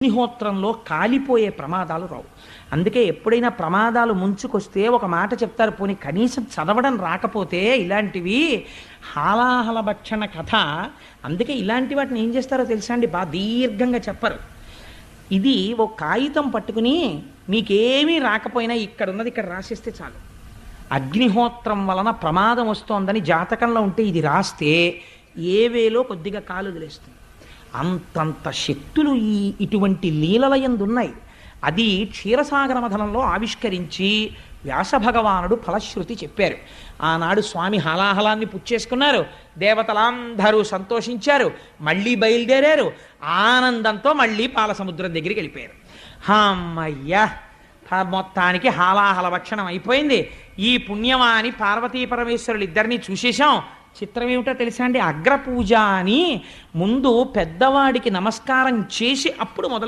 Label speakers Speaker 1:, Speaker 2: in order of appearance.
Speaker 1: అగ్నిహోత్రంలో కాలిపోయే ప్రమాదాలు రావు. అందుకే ఎప్పుడైనా ప్రమాదాలు ముంచుకొస్తే ఒక మాట చెప్తారు పోనీ కనీసం చదవడం రాకపోతే ఇలాంటివి హాలాహల భక్షణ కథ. అందుకే ఇలాంటి వాటిని ఏం చేస్తారో తెలుసా అండి? బాగా దీర్ఘంగా చెప్పరు. ఇది ఒక కాగితం పట్టుకుని మీకేమీ రాకపోయినా ఇక్కడ ఉన్నది ఇక్కడ రాసిస్తే చాలు. అగ్నిహోత్రం వలన ప్రమాదం వస్తోందని జాతకంలో ఉంటే ఇది రాస్తే ఏ వేలో కొద్దిగా కాలు వదిలేస్తుంది. అంతంత శక్తులు ఈ ఇటువంటి లీలలయందున్నాయి అది క్షీరసాగర మథనంలో ఆవిష్కరించి వ్యాస భగవానుడు ఫలశ్రుతి చెప్పారు. ఆనాడు స్వామి హలాహలాన్ని పుచ్చేసుకున్నారు దేవతలందరూ సంతోషించారు. మళ్ళీ బయలుదేరారు. ఆనందంతో మళ్ళీ పాలసముద్రం దగ్గరికి వెళ్ళిపోయారు. హమ్మయ్యా! మొత్తానికి హాలాహల భక్షణం అయిపోయింది. ఈ పుణ్యమాని పార్వతీ పరమేశ్వరులు ఇద్దరిని చూసేశాం. చిత్రం ఏమిటో తెలుసా అండి? అగ్రపూజ అని ముందు పెద్దవాడికి నమస్కారం చేసి అప్పుడు మొదలు